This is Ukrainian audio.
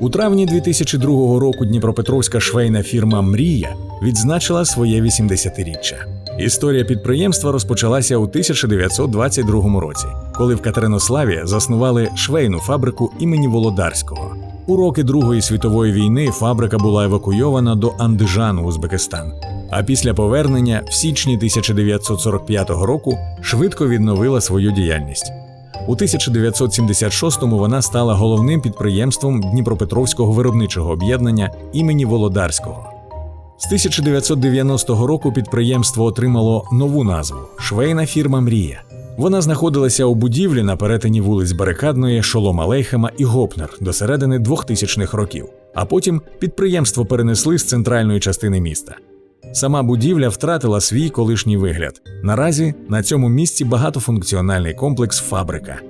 У травні 2002 року Дніпропетровська швейна фірма Мрія відзначила своє 80-річчя. Історія підприємства розпочалася у 1922 році, коли в Катеринославі заснували швейну фабрику імені Володарського. У роки Другої світової війни фабрика була евакуйована до Андижану, Узбекистан. А після повернення в січні 1945 року швидко відновила свою діяльність. У 1976-му вона стала головним підприємством Дніпропетровського виробничого об'єднання імені Володарського. З 1990 року підприємство отримало нову назву швейна фірма Мрія. Вона знаходилася у будівлі на перетині вулиць Барикадної, Шолом Алейхема і Гопнер до середини 2000-х років. А потім підприємство перенесли з центральної частини міста. Сама будівля втратила свій колишній вигляд. Наразі на цьому місці багатофункціональний комплекс фабрика.